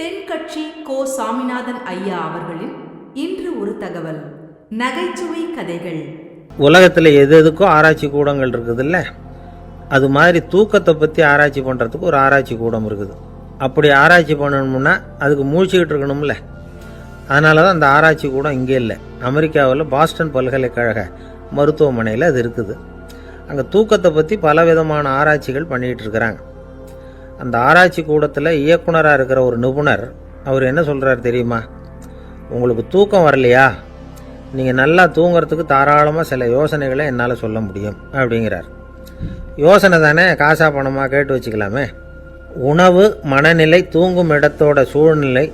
தென்கட்சி கோ சாமிநாதன் ஐயா அவர்களின் இன்று ஒரு தகவல். நகைச்சுவை கதைகள். உலகத்தில் எது எதுக்கும் ஆராய்ச்சி கூடங்கள் இருக்குதுல்ல? அது மாதிரி தூக்கத்தை பற்றி ஆராய்ச்சி பண்ணுறதுக்கு ஒரு ஆராய்ச்சி கூடம் இருக்குது. அப்படி ஆராய்ச்சி பண்ணணும்னா அதுக்கு மூழ்கிக்கிட்டு இருக்கணும்ல. அதனால தான் அந்த ஆராய்ச்சி கூடம் இங்கே இல்லை. அமெரிக்காவில் பாஸ்டன் பல்கலைக்கழக மருத்துவமனையில் அது இருக்குது. அங்கே தூக்கத்தை பற்றி பல விதமான ஆராய்ச்சிகள் பண்ணிகிட்டு இருக்கிறாங்க. அந்த ஆராய்ச்சி கூடத்தில் இயக்குனராக இருக்கிற ஒரு நிபுணர் அவர் என்ன சொல்கிறார் தெரியுமா? உங்களுக்கு தூக்கம் வரலையா? நீங்கள் நல்லா தூங்குறதுக்கு தாராளமாக சில யோசனைகளை என்னால் சொல்ல முடியும் அப்படிங்கிறார். யோசனை தானே காசா பணமாக கேட்டு வச்சுக்கலாமே. உணவு மனநிலை தூங்கும் இடத்தோட சூழ்நிலை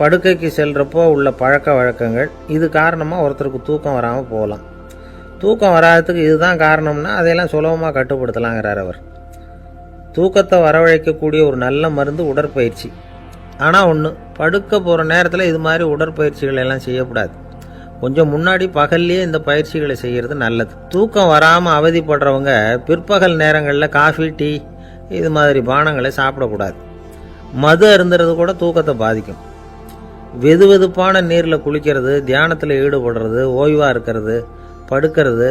படுக்கைக்கு செல்கிறப்போ உள்ள பழக்க வழக்கங்கள் இது காரணமாக ஒருத்தருக்கு தூக்கம் வராமல் போகலாம். தூக்கம் வராததுக்கு இதுதான் காரணம்னா அதையெல்லாம் சுலபமாக கட்டுப்படுத்தலாங்கிறார் அவர். தூக்கத்தை வரவழைக்கக்கூடிய ஒரு நல்ல மருந்து உடற்பயிற்சி. ஆனால் ஒன்று படுக்க போகிற நேரத்தில் இது மாதிரி உடற்பயிற்சிகள் எல்லாம் செய்யக்கூடாது. கொஞ்சம் முன்னாடி பகல்லையே இந்த பயிற்சிகளை செய்கிறது நல்லது. தூக்கம் வராமல் அவதிப்படுறவங்க பிற்பகல் நேரங்களில் காஃபி டீ இது மாதிரி பானங்களை சாப்பிடக்கூடாது. மது அருந்துறது கூட தூக்கத்தை பாதிக்கும். வெது வெதுப்பான நீரில் குளிக்கிறது தியானத்தில் ஈடுபடுறது ஓய்வாக இருக்கிறது படுக்கிறது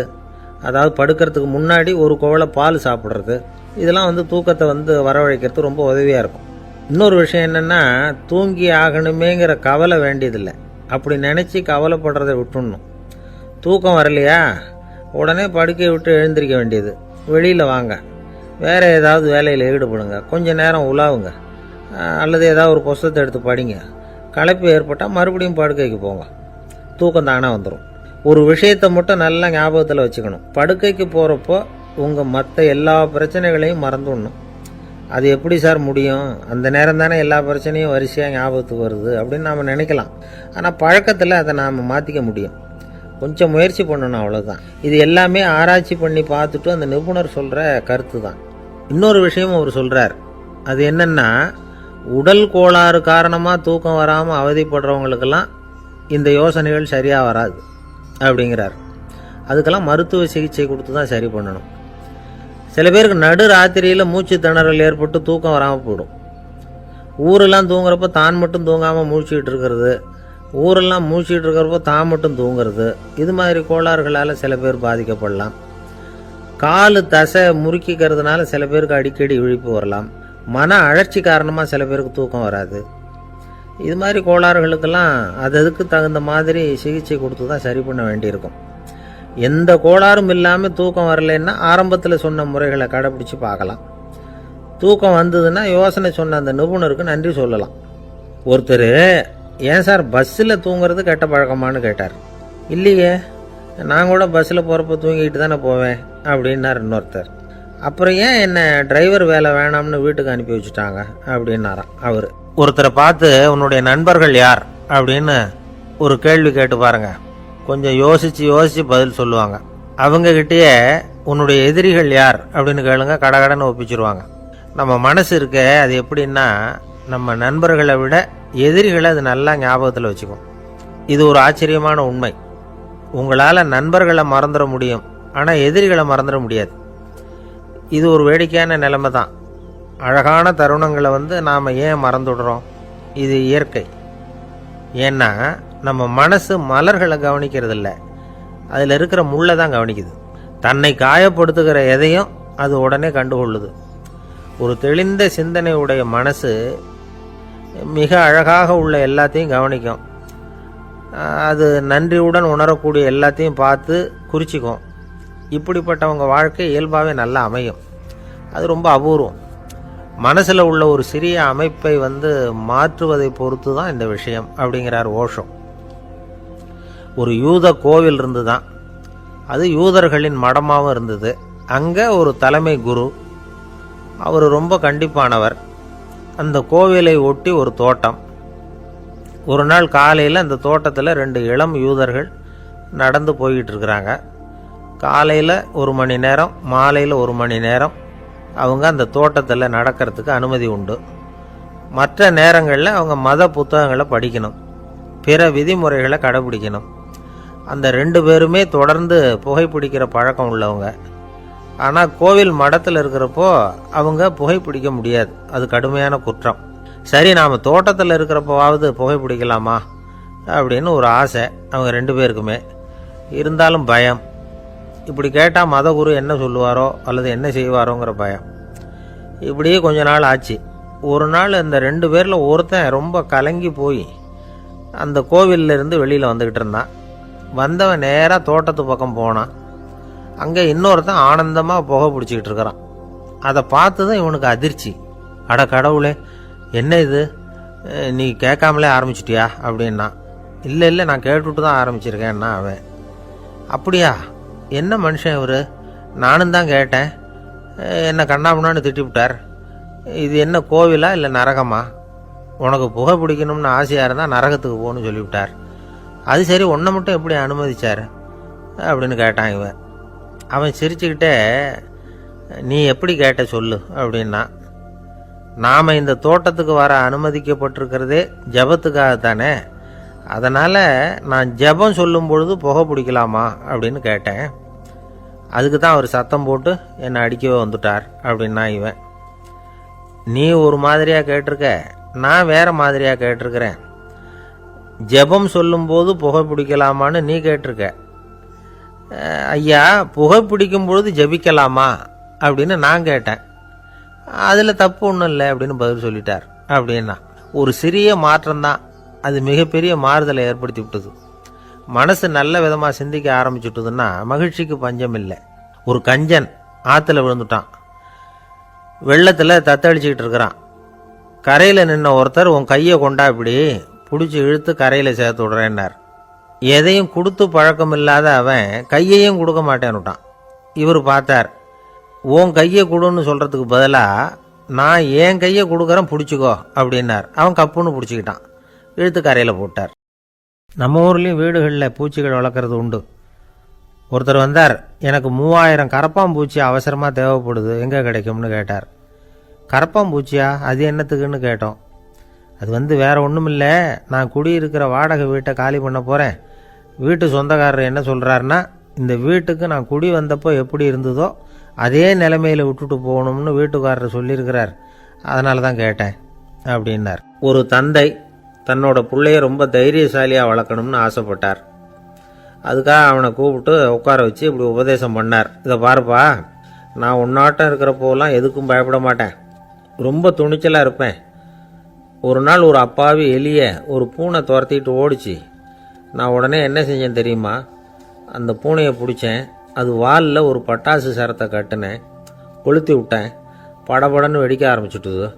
அதாவது படுக்கிறதுக்கு முன்னாடி ஒரு குவளை பால் சாப்பிட்றது இதெல்லாம் வந்து தூக்கத்தை வந்து வரவழைக்கிறது ரொம்ப உதவியாக இருக்கும். இன்னொரு விஷயம் என்னென்னா தூங்கி ஆகணுமேங்கிற கவலை வேண்டியதில்லை. அப்படி நினச்சி கவலைப்படுறதை விட்டுடணும் தூக்கம் வரலையா? உடனே படுக்கையை விட்டு எழுந்திருக்க வேண்டியது. வெளியில் வாங்க. வேறு ஏதாவது வேலையில் ஈடுபடுங்க. கொஞ்சம் நேரம் உலாவுங்க. அல்லது ஏதாவது ஒரு புஸ்தத்தை எடுத்து படிங்க. களைப்பு ஏற்பட்டால் மறுபடியும் படுக்கைக்கு போங்க. தூக்கம் தானே வந்துடும் ஒரு விஷயத்தை மட்டும் நல்லா ஞாபகத்தில் வச்சுக்கணும். படுக்கைக்கு போகிறப்போ உங்கள் மற்ற எல்லா பிரச்சனைகளையும் மறந்துடணும். அது எப்படி சார் முடியும்? அந்த நேரம் தானே எல்லா பிரச்சனையும் வரிசையாக ஞாபகத்துக்கு வருது அப்படின்னு நாம் நினைக்கலாம். ஆனால் பழக்கத்தில் அதை நாம் மாற்றிக்க முடியும். கொஞ்சம் முயற்சி பண்ணணும் அவ்வளோதான் இது எல்லாமே ஆராய்ச்சி பண்ணி பார்த்துட்டு அந்த நிபுணர் சொல்கிற கருத்து தான் இன்னொரு விஷயம் அவர் சொல்கிறார் அது என்னென்னா உடல் கோளாறு காரணமாக தூக்கம் வராமல் அவதிப்படுறவங்களுக்கெல்லாம் இந்த யோசனைகள் சரியாக வராது அப்படிங்கிறார். அதுக்கெல்லாம் மருத்துவ சிகிச்சை கொடுத்து தான் சரி பண்ணணும். சில பேருக்கு நடு ராத்திரியில் மூச்சு திணறல் ஏற்பட்டு தூக்கம் வராமல் போயிடும். ஊரெல்லாம் தூங்குறப்ப தான் மட்டும் தூங்காமல் மூழ்கிட்டு இருக்கிறது. ஊரெல்லாம் மூழ்கிட்டு இருக்கிறப்போ தான் மட்டும் தூங்குறது. இது மாதிரி கோளாறுகளால் சில பேர் பாதிக்கப்படலாம். கால் தசை முறுக்கிக்கிறதுனால சில பேருக்கு அடிக்கடி விழிப்பு வரலாம். மன அழற்சி காரணமாக சில பேருக்கு தூக்கம் வராது. இது மாதிரி கோளாறுகளுக்கெல்லாம் அது அதுக்கு தகுந்த மாதிரி சிகிச்சை கொடுத்து தான் சரி பண்ண வேண்டியிருக்கும். எந்த கோளாறும் இல்லாமல் தூக்கம் வரலைன்னா ஆரம்பத்தில் சொன்ன முறைகளை கடைப்பிடிச்சு பார்க்கலாம். தூக்கம் வந்ததுன்னா யோசனை சொன்ன அந்த நிபுணருக்கு நன்றி சொல்லலாம். ஒருத்தர் ஏன் சார் பஸ்ஸில் தூங்குறது கெட்ட பழக்கமான்னு கேட்டார். இல்லையே நான் கூட பஸ்ஸில் போகிறப்ப தூங்கிட்டு தானே போவேன் அப்படின்னார் இன்னொருத்தர். அப்புறம் ஏன் என்ன டிரைவர் வேலை வேணாம்னு வீட்டுக்கு அனுப்பி வச்சுட்டாங்க? அப்படின்னாராம் அவர். ஒருத்தரை பார்த்து உன்னுடைய நண்பர்கள் யார்? அப்படின்னு ஒரு கேள்வி கேட்டு பாருங்கள் கொஞ்சம் யோசிச்சு யோசிச்சு பதில் சொல்லுவாங்க. அவங்கக்கிட்டேயே உன்னுடைய எதிரிகள் யார்? அப்படின்னு கேளுங்க கடகடன்னு ஒப்பிச்சிருவாங்க. நம்ம மனசு இருக்க அது எப்படின்னா நம்ம நண்பர்களை விட எதிரிகளை அது நல்லா ஞாபகத்தில் வச்சுக்கும். இது ஒரு ஆச்சரியமான உண்மை. உங்களால் நண்பர்களை மறந்துட முடியும். ஆனால் எதிரிகளை மறந்துட முடியாது. இது ஒரு வேடிக்கையான நிலைமை தான். அழகான தருணங்களை வந்து நாம் ஏன் மறந்துடுறோம்? இது இயற்கை. ஏன்னா நம்ம மனசு மலர்களை கவனிக்கிறது இல்லை அதில் இருக்கிற முள்ளை தான் கவனிக்குது. தன்னை காயப்படுத்துகிற எதையும் அது உடனே கண்டுகொள்ளுது. ஒரு தெளிந்த சிந்தனையுடைய மனசு மிக அழகாக உள்ள எல்லாத்தையும் கவனிக்கும். அது நன்றியுடன் உணரக்கூடிய எல்லாத்தையும் பார்த்து குறிச்சிக்கும். இப்படிப்பட்டவங்க வாழ்க்கை இயல்பாகவே நல்லா அமையும். அது ரொம்ப அபூர்வம். மனசில் உள்ள ஒரு சிறிய அமைப்பை வந்து மாற்றுவதை பொறுத்து தான் இந்த விஷயம் அப்படிங்கிறார் ஓஷம். ஒரு யூத கோவில் இருந்து தான் அது யூதர்களின் மடமாகவும் இருந்தது. அங்கே ஒரு தலைமை குரு அவர் ரொம்ப கண்டிப்பானவர். அந்த கோவிலை ஒட்டி ஒரு தோட்டம். ஒரு நாள் காலையில் அந்த தோட்டத்தில் ரெண்டு இளம் யூதர்கள் நடந்து போய்கிட்டு இருக்கிறாங்க. காலையில் ஒரு மணி நேரம் மாலையில் ஒரு மணி நேரம் அவங்க அந்த தோட்டத்தில் நடக்கிறதுக்கு அனுமதி உண்டு. மற்ற நேரங்களில் அவங்க மத புத்தகங்களை படிக்கணும். பிற விதிமுறைகளை கடைபிடிக்கணும். அந்த ரெண்டு பேருமே தொடர்ந்து புகைப்பிடிக்கிற பழக்கம் உள்ளவங்க. ஆனால் கோவில் மடத்தில் இருக்கிறப்போ அவங்க புகைப்பிடிக்க முடியாது. அது கடுமையான குற்றம். சரி நாம் தோட்டத்தில் இருக்கிறப்பவாவது புகைப்பிடிக்கலாமா அப்படின்னு ஒரு ஆசை அவங்க ரெண்டு பேருக்குமே. இருந்தாலும் பயம். இப்படி கேட்டால் மதகுரு என்ன சொல்லுவாரோ அல்லது என்ன செய்வாரோங்கிற பயம். இப்படியே கொஞ்ச நாள் ஆச்சு. ஒரு நாள் இந்த ரெண்டு பேரில் ஒருத்தன் ரொம்ப கலங்கி போய் அந்த கோவில்ல இருந்து வெளியில் வந்துக்கிட்டு இருந்தான். வந்தவன் நேராக தோட்டத்து பக்கம் போனான். அங்கே இன்னொருத்தன் ஆனந்தமாக புகை பிடிச்சிக்கிட்டு இருக்கிறான். அதை பார்த்து தான் இவனுக்கு அதிர்ச்சி. அட கடவுளே என்ன இது? நீ கேட்காமலே ஆரம்பிச்சிட்டியா? அப்படின்னா இல்லை இல்லை நான் கேட்டுட்டு தான் ஆரம்பிச்சிருக்கேன்னா அவன். அப்படியா? என்ன மனுஷன் இவர்? நானும் தான் கேட்டேன். என்ன கண்ணாபுண்ணான்னு திட்டிவிட்டார். இது என்ன கோவிலா இல்லை நரகமா? உனக்கு புகை பிடிக்கணும்னு ஆசையாக இருந்தால் நரகத்துக்கு போகணும்னு சொல்லிவிட்டார். அது சரி உன்னை மட்டும் எப்படி அனுமதிச்சார்? அப்படின்னு கேட்டான் இவன். அவன் சிரிச்சுக்கிட்டே நீ எப்படி கேட்ட சொல்லு? அப்படின்னா நாம் இந்த தோட்டத்துக்கு வர அனுமதிக்கப்பட்டிருக்கிறதே ஜபத்துக்காகத்தானே? அதனால் நான் ஜெபம் சொல்லும் பொழுது புகை பிடிக்கலாமா? அப்படின்னு கேட்டேன். அதுக்கு தான் அவர் சத்தம் போட்டு என்னை அடிக்கவே வந்துட்டார் அப்படின்னா இவன். நீ ஒரு மாதிரியாக கேட்டிருக்க நான் வேறு மாதிரியாக கேட்டிருக்கிறேன். ஜெபம் சொல்லும்போது புகை பிடிக்கலாமான்னு நீ கேட்டிருக்க. ஐயா புகை பிடிக்கும் பொழுது ஜெபிக்கலாமா? அப்படின்னு நான் கேட்டேன். அதில் தப்பு ஒன்றும் இல்லை அப்படின்னு பதில் சொல்லிட்டார். அப்படின்னா ஒரு சிறிய மாற்றம்தான் அது மிகப்பெரிய மாறுதலை ஏற்படுத்தி விட்டது. மனசு நல்ல விதமாக சிந்திக்க ஆரம்பிச்சுட்டுதுன்னா மகிழ்ச்சிக்கு பஞ்சம் இல்லை. ஒரு கஞ்சன் ஆற்றுல விழுந்துட்டான். வெள்ளத்தில் தத்தளிச்சுக்கிட்டு இருக்கிறான். கரையில் நின்ன ஒருத்தர் உன் கையை கொண்டா இப்படி பிடிச்சி இழுத்து கரையில் சேர்த்து விடுறேன்னார். எதையும் கொடுத்து பழக்கம் இல்லாத அவன் கையையும் கொடுக்க மாட்டேன்னுட்டான். இவர் பார்த்தார் உன் கையை கொடுன்னு சொல்கிறதுக்கு பதிலாக நான் என் கையை கொடுக்குறேன் பிடிச்சிக்கோ அப்படின்னார். அவன் கப்புன்னு பிடிச்சிக்கிட்டான். இழுத்து கரையில் போட்டார். நம்ம ஊர்லேயும் வீடுகளில் பூச்சிகள் வளர்க்குறது உண்டு. ஒருத்தர் வந்தார் எனக்கு மூவாயிரம் கரப்பாம்பூச்சி அவசரமாக தேவைப்படுது எங்கே கிடைக்கும்னு கேட்டார். கரப்பாம்பூச்சியா அது என்னத்துக்குன்னு கேட்டோம். அது வந்து வேற ஒன்றும் இல்லை நான் குடியிருக்கிற வாடகை வீட்டை காலி பண்ண போகிறேன் வீட்டு சொந்தக்காரர் என்ன சொல்கிறாருன்னா இந்த வீட்டுக்கு நான் குடி வந்தப்போ எப்படி இருந்ததோ அதே நிலைமையில் விட்டுட்டு போகணும்னு வீட்டுக்காரர் சொல்லியிருக்கிறார். அதனால தான் கேட்டேன் அப்படின்னார். ஒரு தந்தை தன்னோட பிள்ளைய ரொம்ப தைரியசாலியாக வளர்க்கணும்னு ஆசைப்பட்டார். அதுக்காக அவனை கூப்பிட்டு உட்கார வச்சு இப்படி உபதேசம் பண்ணார். இதை பாருப்பா நான் உன்னாட்டம் இருக்கிறப்போலாம் எதுக்கும் பயப்பட மாட்டேன். ரொம்ப துணிச்சலாக இருப்பேன். ஒரு நாள் ஒரு அப்பாவி எலிய ஒரு பூனை துரத்திட்டு ஓடிச்சு. நான் உடனே என்ன செஞ்சேன் தெரியுமா? அந்த பூனையை பிடிச்சேன். அது வாலில் ஒரு பட்டாசு சரத்தை கட்டினேன். கொளுத்தி விட்டேன். படபடன்னு வெடிக்க ஆரம்பிச்சுட்டுது.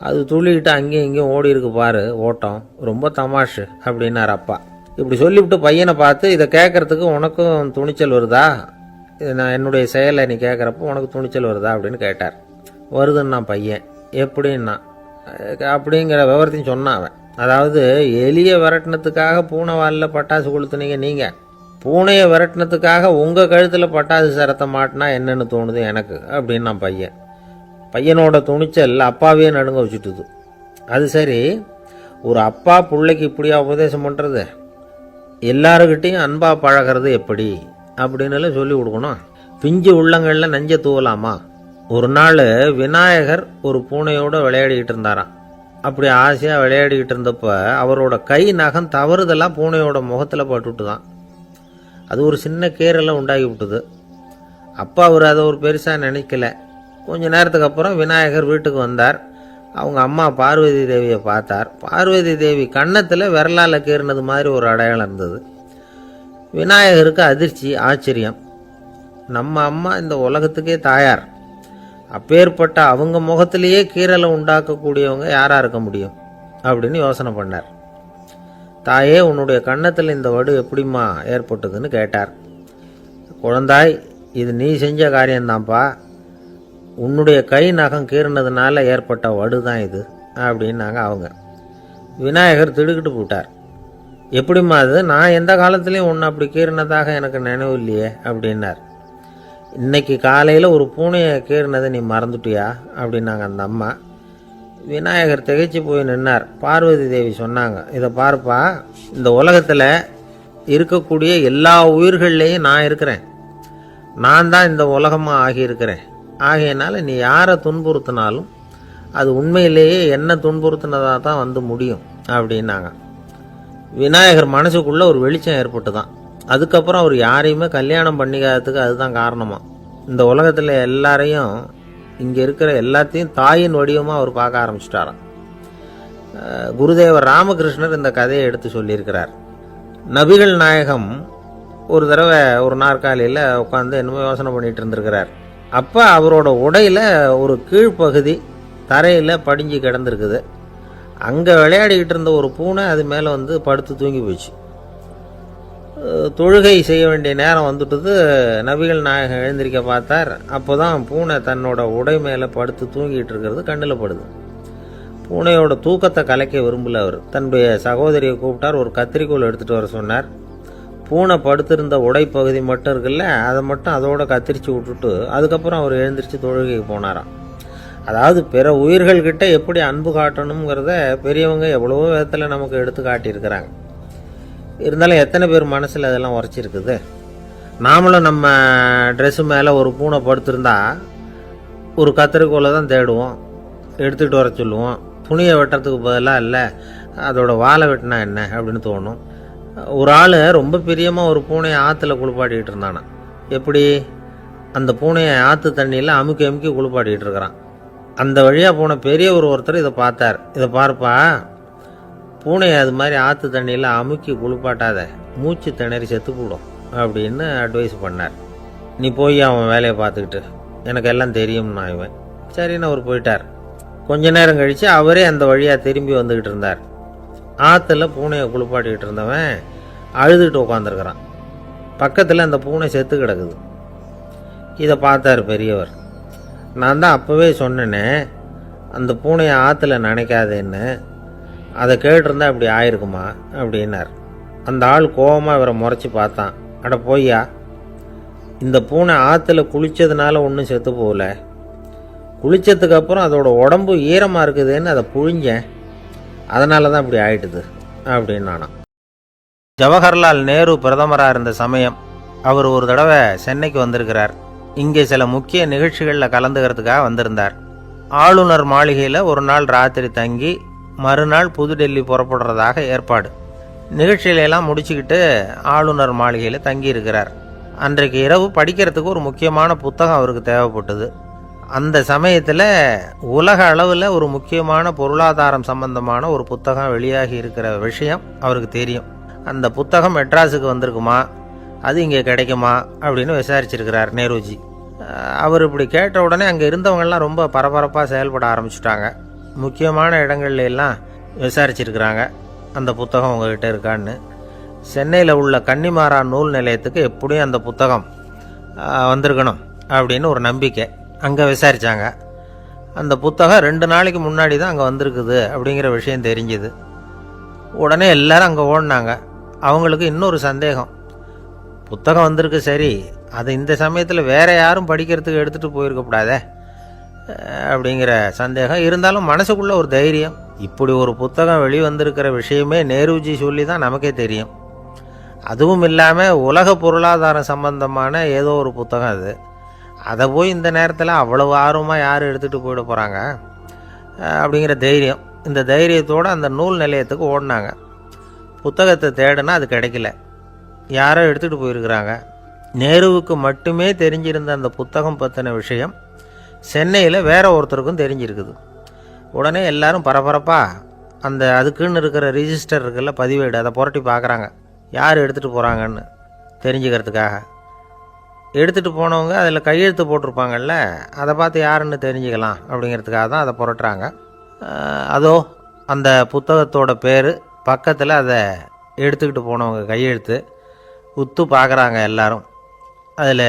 அது துள்ளிக்கிட்டு அங்கேயும் இங்கேயும் ஓடி இருக்கு பாரு ஓட்டம். ரொம்ப தமாஷு அப்படின்னார் அப்பா. இப்படி சொல்லிவிட்டு பையனை பார்த்து இதை கேட்கறதுக்கு உனக்கும் துணிச்சல் வருதா? இது நான் என்னுடைய செயலை நீ கேட்குறப்போ உனக்கு துணிச்சல் வருதா? அப்படின்னு கேட்டார். வருதுன்னா பையன். எப்படின்னா அப்படிங்கிற விவரத்தையும் சொன்னான் அவன். அதாவது எலியை விரட்டினத்துக்காக பூனை வாலில் பட்டாசு கொளுத்துனீங்க நீங்கள் பூனையை விரட்டினத்துக்காக உங்கள் கழுத்தில் பட்டாசு சரத்தை மாட்டினா என்னென்னு தோணுது எனக்கு அப்படின்னு நான் பையன். பையனோட துணிச்சல் அப்பாவே நடுங்க வச்சுட்டுது. அது சரி ஒரு அப்பா பிள்ளைக்கு இப்படியா உபதேசம் பண்ணுறது எல்லாருக்கிட்டேயும் அன்பாக பழகிறது எப்படி? அப்படின்னு சொல்லி கொடுக்கணும். பிஞ்சு உள்ளங்களில் நஞ்ச தூவலாமா? ஒரு நாள் விநாயகர் ஒரு பூனையோடு விளையாடிக்கிட்டு இருந்தாராம். அப்படி ஆசையாக விளையாடிக்கிட்டு இருந்தப்போ அவரோட கை நகம் தவறுதெல்லாம் பூனையோட முகத்தில் பட்டுட்டு தான் அது ஒரு சின்ன கேரெல்லாம் உண்டாகி விட்டுது. அப்போ அவர் அதை ஒரு பெருசாக நினைக்கல. கொஞ்ச நேரத்துக்கு அப்புறம் விநாயகர் வீட்டுக்கு வந்தார். அவங்க அம்மா பார்வதி தேவியை பார்த்தார். பார்வதி தேவி கன்னத்தில் விரலால் கீறினது மாதிரி ஒரு அடையாளம் இருந்தது. விநாயகருக்கு அதிர்ச்சி ஆச்சரியம். நம்ம அம்மா இந்த உலகத்துக்கே தாயார். அப்பேற்பட்ட அவங்க முகத்திலேயே கீரலை உண்டாக்கக்கூடியவங்க யாராக இருக்க முடியும்? அப்படின்னு யோசனை பண்ணார். தாயே உன்னுடைய கன்னத்தில் இந்த வடு எப்படிம்மா ஏற்பட்டதுன்னு கேட்டார். குழந்தாய் இது நீ செஞ்ச காரியம்தான்ப்பா. உன்னுடைய கை நகம் கீறினதுனால ஏற்பட்ட வடு தான் இது அப்படின்னாங்க அவங்க. விநாயகர் திடுக்கிட்டு போட்டார். எப்படிம்மா அது? நான் எந்த காலத்துலேயும் உன்னை அப்படி கீறினதாக எனக்கு நினைவு இல்லையே அப்படின்னார். இன்னைக்கு காலையில் ஒரு பூனையை கீறினதை நீ மறந்துட்டியா? அப்படின்னாங்க அந்த அம்மா. விநாயகர் திகைச்சு போய் நின்னார். பார்வதி தேவி சொன்னாங்க இதை பார்ப்பா இந்த உலகத்தில் இருக்கக்கூடிய எல்லா உயிர்கள்லேயும் நான் இருக்கிறேன். நான் தான் இந்த உலகமாக ஆகியிருக்கிறேன். ஆகையினால நீ யாரை துன்புறுத்தினாலும் அது உண்மையிலேயே என்ன துன்புறுத்தினதாக தான் வந்து முடியும் அப்படின்னாங்க. விநாயகர் மனசுக்குள்ளே ஒரு வெளிச்சம் ஏற்பட்டு தான் அதுக்கப்புறம் அவர் யாரையுமே கல்யாணம் பண்ணிக்காததுக்கு அதுதான் காரணமாக இந்த உலகத்தில் எல்லாரையும் இங்கே இருக்கிற எல்லாத்தையும் தாயின் வடிவமாக அவர் பார்க்க ஆரம்பிச்சிட்டாராம். குருதேவர் ராமகிருஷ்ணர் இந்த கதையை எடுத்து சொல்லியிருக்கிறார். நபிகள் நாயகம் ஒரு தடவை ஒரு நாற்காலியில் உட்காந்து என்னமோ யோசனை பண்ணிட்டு இருந்திருக்கிறார். அப்போ அவரோட உடையில் ஒரு கீழ்ப்பகுதி தரையில் படிஞ்சு கிடந்திருக்குது. அங்கே விளையாடிக்கிட்டு இருந்த ஒரு பூனை அது மேலே வந்து படுத்து தூங்கி போச்சு. தொழுகை செய்ய வேண்டிய நேரம் வந்துட்டது. நபிகள் நாயகம் எழுந்திருக்க பார்த்தார். அப்போ தான் பூனை தன்னோட உடை மேலே படுத்து தூங்கிட்டு இருக்கிறது கண்ணில் படுது. பூனையோட தூக்கத்தை கலைக்க விரும்பல அவர். தன்னுடைய சகோதரியை கூப்பிட்டார். ஒரு கத்திரிக்கோல் எடுத்துகிட்டு வர சொன்னார். பூனை படுத்திருந்த உடைப்பகுதி மட்டும் இருக்குல்ல அதை மட்டும் அதோட கத்திரிச்சு விட்டுட்டு அதுக்கப்புறம் அவர் எழுந்திரிச்சு தொழுகைக்கு போனாராம். அதாவது பிற உயிர்கள்கிட்ட எப்படி அன்பு காட்டணுங்கிறத பெரியவங்க எவ்வளவோ விதத்தில் நமக்கு எடுத்து காட்டியிருக்கிறாங்க. இருந்தாலும் எத்தனை பேர் மனசில் அதெல்லாம் உரைச்சிருக்குது? நாமளும் நம்ம ட்ரெஸ்ஸு மேலே ஒரு பூனை படுத்திருந்தா ஒரு கத்திரிக்கோலை தான் தேடுவோம். எடுத்துகிட்டு வர சொல்லுவோம். துணியை வெட்டுறதுக்கு பதிலாக இல்லை அதோட வாழை வெட்டினா என்ன அப்படின்னு தோணும். ஒரு ஆள் ரொம்ப பிரியமாக ஒரு பூனையை ஆற்றுல குளிப்பாட்டிகிட்டு இருந்தானா. எப்படி? அந்த பூனையை ஆற்று தண்ணியில் அமுக்கி அமுக்கி குளிப்பாட்டிகிட்டு இருக்கிறான். அந்த வழியாக போன பெரியவர் ஒருத்தர் இதை பார்த்தார். இதை பார்ப்பா பூனையை அது மாதிரி ஆற்று தண்ணியில் அமுக்கி குளிப்பாட்டாத மூச்சு திணறி செத்து போடும் அப்படின்னு அட்வைஸ் பண்ணார். நீ போய் அவன் வேலையை பார்த்துக்கிட்டு எனக்கு எல்லாம் தெரியும்னா இவன். சரின்னு அவர் போயிட்டார். கொஞ்ச நேரம் கழித்து அவரே அந்த வழியாக திரும்பி வந்துக்கிட்டு இருந்தார். ஆற்றுல பூனையை குளிப்பாட்டிக்கிட்டு இருந்தவன் அழுதுகிட்டு உட்காந்துருக்கிறான் பக்கத்தில் அந்த பூனை செத்து கிடக்குது. இதை பார்த்தார் பெரியவர். நான் தான் அப்போவே சொன்னேனே அந்த பூனையை ஆற்றுல நினைக்காதேன்னு. அதை கேட்டிருந்தா இப்படி ஆயிருக்குமா? அப்படின்னார். அந்த ஆள் கோவமாக இவரை முறைச்சி பார்த்தான். அட போய்யா இந்த பூனை ஆற்றுல குளித்ததுனால ஒன்றும் செத்து போகல. குளித்ததுக்கு அப்புறம் அதோட உடம்பு ஈரமாக இருக்குதுன்னு அதை புழிஞ்சேன். அதனால தான் இப்படி ஆயிட்டுது அப்படின்னு ஜவஹர்லால் நேரு பிரதமராக இருந்த சமயம் அவர் ஒரு தடவை சென்னைக்கு வந்திருக்கிறார். இங்கே சில முக்கிய நிகழ்ச்சிகளில் கலந்துக்கிறதுக்காக வந்திருந்தார். ஆளுநர் மாளிகையில் ஒரு நாள் ராத்திரி தங்கி மறுநாள் புதுடெல்லி புறப்படுறதாக ஏற்பாடு. நிகழ்ச்சியிலெல்லாம் முடிச்சுக்கிட்டு ஆளுநர் மாளிகையில் தங்கி இருக்கிறார் அன்றைக்கு இரவு படிக்கிறதுக்கு ஒரு முக்கியமான புத்தகம் அவருக்கு தேவைப்பட்டது. அந்த சமயத்தில் உலக அளவில் ஒரு முக்கியமான பொருளாதாரம் சம்பந்தமான ஒரு புத்தகம் வெளியாகி இருக்கிற விஷயம் அவருக்கு தெரியும். அந்த புத்தகம் மெட்ராஸுக்கு வந்திருக்குமா? அது இங்கே கிடைக்குமா? அப்படின்னு விசாரிச்சிருக்கிறார் நேருஜி. அவர் இப்படி கேட்ட உடனே அங்கே இருந்தவங்கெல்லாம் ரொம்ப பரபரப்பாக செயல்பட ஆரம்பிச்சிட்டாங்க. முக்கியமான இடங்கள்ல எல்லாம் விசாரிச்சிருக்கிறாங்க. அந்த புத்தகம் உங்ககிட்ட இருக்கான்னு. சென்னையில் உள்ள கன்னிமாரா நூல் நிலையத்துக்கு எப்படியும் அந்த புத்தகம் வந்திருக்கணும் அப்படின்னு ஒரு நம்பிக்கை அங்கே விசாரித்தாங்க அந்த புத்தகம் ரெண்டு நாளைக்கு முன்னாடி தான் அங்கே வந்திருக்குது அப்படிங்கிற விஷயம் தெரிஞ்சுது. உடனே எல்லாரும் அங்கே ஓடினாங்க. அவங்களுக்கு இன்னொரு சந்தேகம். புத்தகம் வந்திருக்கு சரி அது இந்த சமயத்தில் வேற யாரும் படிக்கிறதுக்கு எடுத்துகிட்டு போயிருக்கக்கூடாதே அப்படிங்கிற சந்தேகம். இருந்தாலும் மனசுக்குள்ள ஒரு தைரியம். இப்படி ஒரு புத்தகம் வெளிவந்திருக்கிற விஷயமே நேருஜி சொல்லி தான் நமக்கே தெரியும். அதுவும் இல்லாமல் உலக பொருளாதாரம் சம்பந்தமான ஏதோ ஒரு புத்தகம் அது. அதை போய் இந்த நேரத்தில் அவ்வளவு ஆர்வமாக யார் எடுத்துகிட்டு போயிட போகிறாங்க அப்படிங்கிற தைரியம். இந்த தைரியத்தோடு அந்த நூல் நிலையத்துக்கு ஓடினாங்க. புத்தகத்தை தேடினா அது கிடைக்கல. யாரோ எடுத்துகிட்டு போயிருக்கிறாங்க. நேருவுக்கு மட்டுமே தெரிஞ்சிருந்த அந்த புத்தகம் பற்றின விஷயம் சென்னையில் வேற ஒருத்தருக்கும் தெரிஞ்சிருக்குது. உடனே எல்லாரும் பரபரப்பாக அந்த அதுக்குன்னு இருக்கிற ரிஜிஸ்டர் இருக்குல்ல பதிவேடு அதை புரட்டி பார்க்குறாங்க. யார் எடுத்துகிட்டு போகிறாங்கன்னு தெரிஞ்சுக்கிறதுக்காக. எடுத்துகிட்டு போனவங்க அதில் கையெழுத்து போட்டிருப்பாங்கல்ல அதை பார்த்து யாருன்னு தெரிஞ்சுக்கலாம் அப்படிங்கிறதுக்காக தான் அதை புரட்டுறாங்க. அதோ அந்த புத்தகத்தோட பேர் பக்கத்தில் அதை எடுத்துக்கிட்டு போனவங்க கையெழுத்து உத்து பார்க்குறாங்க எல்லாரும். அதில்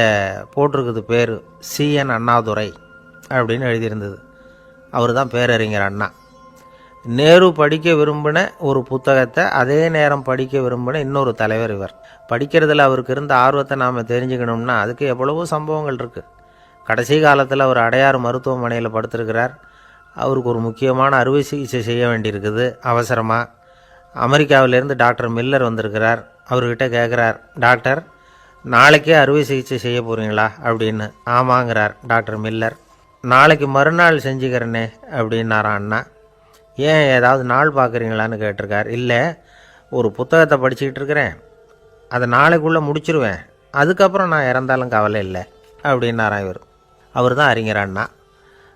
போட்டிருக்குது பேர் சிஎன் அண்ணாதுரை. அப்படின்னு எழுதியிருந்தது. அவர் தான் பேரறிஞர் அண்ணா. நேரு படிக்க விரும்பின ஒரு புத்தகத்தை அதே நேரம் படிக்க விரும்பின இன்னொரு தலைவர் இவர். படிக்கிறதுல அவருக்கு இருந்த ஆர்வத்தை நாம் தெரிஞ்சுக்கணும்னா அதுக்கு எவ்வளவோ சம்பவங்கள் இருக்குது கடைசி காலத்தில் அவர் அடையாறு மருத்துவமனையில் படுத்திருக்கிறார். அவருக்கு ஒரு முக்கியமான அறுவை சிகிச்சை செய்ய வேண்டியிருக்குது. அவசரமாக அமெரிக்காவிலேருந்து டாக்டர் மில்லர் வந்திருக்கிறார். அவர்கிட்ட கேட்குறார் டாக்டர் நாளைக்கே அறுவை சிகிச்சை செய்ய போகிறீங்களா அப்படின்னு. ஆமாங்கிறார் டாக்டர் மில்லர். நாளைக்கு மறுநாள் செஞ்சுக்கிறேனே அப்படின்னாரான் அண்ணா. ஏன் ஏதாவது நாள் பார்க்குறீங்களான்னு கேட்டிருக்கார். இல்லை ஒரு புத்தகத்தை படிச்சுக்கிட்டு இருக்கிறேன். அதை நாளைக்குள்ளே முடிச்சிருவேன். அதுக்கப்புறம் நான் இறந்தாலும் கவலை இல்லை அப்படின்னாரா இவர். அவர் தான் அறிஞர் அண்ணா.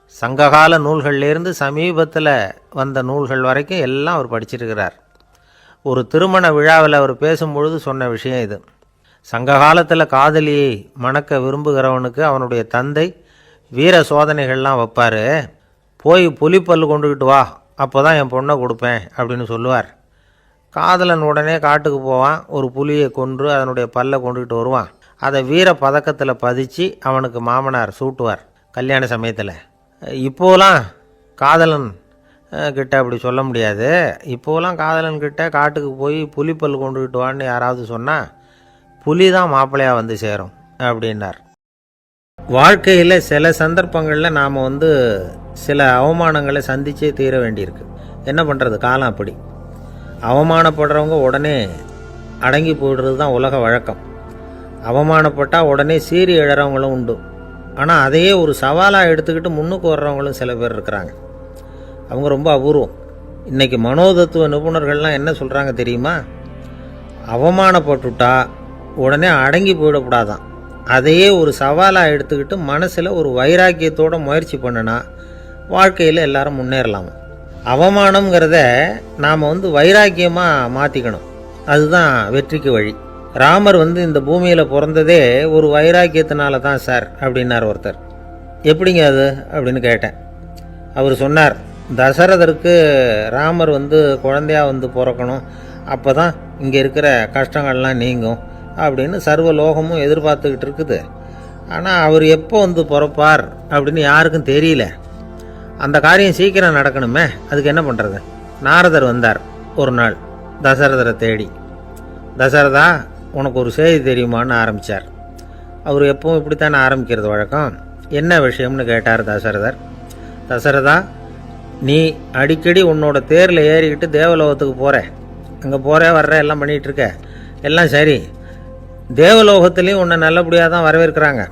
சங்ககால நூல்கள்லேருந்து சமீபத்தில் வந்த நூல்கள் வரைக்கும் எல்லாம் அவர் படிச்சிருக்கிறார். ஒரு திருமண விழாவில் அவர் பேசும்பொழுது சொன்ன விஷயம் இது. சங்க காலத்தில் காதலியை மணக்க விரும்புகிறவனுக்கு அவனுடைய தந்தை வீர சோதனைகள்லாம் வைப்பார். போய் புலிப்பல் கொண்டுக்கிட்டு வா அப்போ தான் என் பொண்ணை கொடுப்பேன் அப்படின்னு சொல்லுவார். காதலன் உடனே காட்டுக்கு போவான் ஒரு புலியை கொன்று அதனுடைய பல்லை கொண்டுக்கிட்டு வருவான். அதை வீர பதக்கத்தில் பதிச்சு அவனுக்கு மாமனார் சூட்டுவார் கல்யாண சமயத்தில். இப்போலாம் காதலன் கிட்ட அப்படி சொல்ல முடியாது. இப்போலாம் காதலன் கிட்ட காட்டுக்கு போய் புலிப்பல் கொண்டுக்கிட்டு வான்னு யாராவது சொன்னால் புலி தான் மாப்பிள்ளையாக வந்து சேரும் அப்படின்னார். வாழ்க்கையில் சில சந்தர்ப்பங்களில் நாம் வந்து சில அவமானங்களை சந்திச்சே தீர வேண்டியிருக்கு. என்ன பண்ணுறது காலம் அப்படி. அவமானப்படுறவங்க உடனே அடங்கி போயிடுறது தான் உலக வழக்கம். அவமானப்பட்டால் உடனே சீறி எழறவங்களும் உண்டு. ஆனால் அதையே ஒரு சவாலாக எடுத்துக்கிட்டு முன்னுக்கு வர்றவங்களும் சில பேர் இருக்கிறாங்க. அவங்க ரொம்ப அபூர்வம். இன்றைக்கி மனோதத்துவ நிபுணர்கள்லாம் என்ன சொல்கிறாங்க தெரியுமா? அவமானப்பட்டுட்டா உடனே அடங்கி போயிடக்கூடாதான் அதையே ஒரு சவாலாக எடுத்துக்கிட்டு மனசில் ஒரு வைராக்கியத்தோட முயற்சி பண்ணுனா வாழ்க்கையில் எல்லாரும் முன்னேறலாம்? அவமானம்ங்கிறத நாம் வந்து வைராக்கியமாக மாற்றிக்கணும் அதுதான் வெற்றிக்கு வழி. ராமர் வந்து இந்த பூமியில் பிறந்ததே ஒரு வைராக்கியத்தினால தான் சார் அப்படின்னார் ஒருத்தர். எப்படிங்க அது? அப்படின்னு கேட்டேன். அவர் சொன்னார் தசரதருக்கு ராமர் வந்து குழந்தையா வந்து பிறக்கணும். அப்போ தான் இங்கே இருக்கிற கஷ்டங்கள்லாம் நீங்கும். அப்படின்னு சர்வ லோகமும் எதிர்பார்த்துக்கிட்டு இருக்குது. ஆனால் அவர் எப்போ வந்து பிறப்பார் அப்படின்னு யாருக்கும் தெரியல. அந்த காரியம் சீக்கிரம் நடக்கணுமே. அதுக்கு என்ன பண்ணுறது நாரதர் வந்தார் ஒரு நாள் தசரதரை தேடி. தசரதா உனக்கு ஒரு செய்தி தெரியுமான்னு ஆரம்பித்தார் அவர் எப்பவும் இப்படித்தானே ஆரம்பிக்கிறது வழக்கம். என்ன விஷயம்னு கேட்டார் தசரதர். தசரதா நீ அடிக்கடி உன்னோட தேரில் ஏறிக்கிட்டு தேவலோகத்துக்கு போகிற அங்கே போகிற வர்ற எல்லாம் பண்ணிகிட்டு இருக்க. எல்லாம் சரி. தேவலோகத்துலேயும் உன்னை நல்லபடியாக தான் வரவேற்கிறாங்க.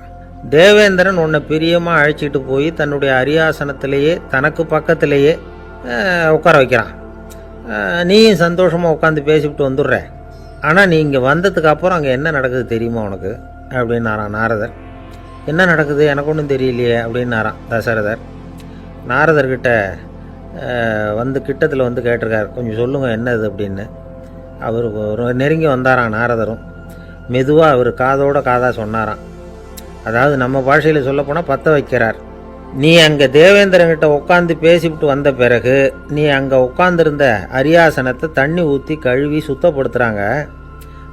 தேவேந்திரன் உன்னை பிரியமாக அழைச்சிட்டு போய் தன்னுடைய அரியாசனத்திலேயே தனக்கு பக்கத்திலேயே உட்கார வைக்கிறான். நீயும் சந்தோஷமாக உட்காந்து பேசிவிட்டு வந்துடுற. ஆனால் நீ இங்கே வந்ததுக்கு அப்புறம் அங்கே என்ன நடக்குது தெரியுமா உனக்கு? அப்படின்னாரான் நாரதர். என்ன நடக்குது? எனக்கு ஒன்றும் தெரியலையே அப்படின்னாரான் தசரதர். நாரதர்கிட்ட வந்து கிட்டத்தில் வந்து கேட்டிருக்கார். கொஞ்சம் சொல்லுங்கள் என்னது அப்படின்னு. அவர் நெருங்கி வந்தாரான் நாரதரும். மெதுவாக அவர் காதோட காதாக சொன்னாராம். அதாவது நம்ம பாஷையில் சொல்லப்போனால் பற்ற வைக்கிறார். நீ அங்கே தேவேந்திரங்கிட்ட உட்காந்து பேசிவிட்டு வந்த பிறகு நீ அங்கே உட்காந்துருந்த அரியாசனத்தை தண்ணி ஊற்றி கழுவி சுத்தப்படுத்துகிறாங்க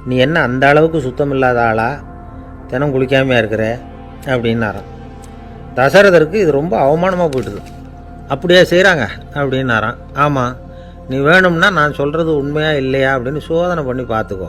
நீ என்ன அந்த அளவுக்கு சுத்தம் இல்லாத ஆளா? தினம் குளிக்காமையா இருக்கிற? அப்படின்னாராம். தசரதருக்கு இது ரொம்ப அவமானமாக போயிட்டுது. அப்படியே செய்கிறாங்க அப்படின்னாராம். ஆமாம் நீ வேணும்னா நான் சொல்கிறது உண்மையாக இல்லையா அப்படின்னு சோதனை பண்ணி பார்த்துக்கோ.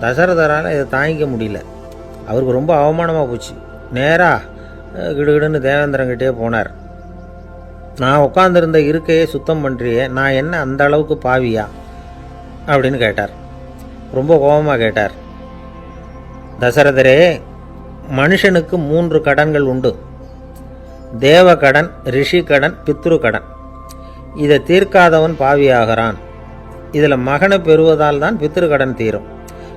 தசரதரால் இதை தாங்கிக்க முடியல. அவருக்கு ரொம்ப அவமானமாக போச்சு. நேராக கிடுகிடுன்னு தேவேந்திரங்கிட்டே போனார். நான் உட்காந்துருந்த இருக்கையே சுத்தம் பண்ணுறியே நான் என்ன அந்த அளவுக்கு பாவியா? அப்படின்னு கேட்டார். ரொம்ப கோபமாக கேட்டார். தசரதரே மனுஷனுக்கு மூன்று கடன்கள் உண்டு. தேவ கடன் ரிஷி கடன் பித்ரு கடன் இதை தீர்க்காதவன் பாவியாகிறான். இதில் மகனை பெறுவதால் தான் பித்ரு கடன் தீரும்.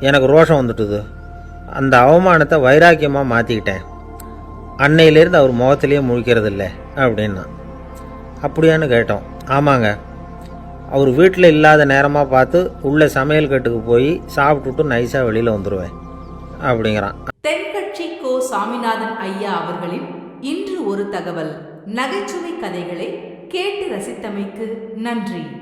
எனக்கு ரோஷம் வந்துட்டுது. அந்த அவமானத்தை வைராக்கியமாக மாற்றிக்கிட்டேன் அன்னையிலேருந்து அவர் முகத்திலேயே முழிக்கிறது இல்லை அப்படின்னா. அப்படியான்னு கேட்டோம். ஆமாங்க. அவர் வீட்டில் இல்லாத நேரமாக பார்த்து உள்ளே சமையல் கட்டுக்கு போய் சாப்பிட்டுட்டு நைஸாக வெளியில் வந்துடுவேன் அப்படிங்கிறான். தென்கட்சி கோ சாமிநாதன் ஐயா அவர்களின் இன்று ஒரு தகவல். நகைச்சுவை கதைகளை கேட்டு ரசித்தமைக்கு நன்றி.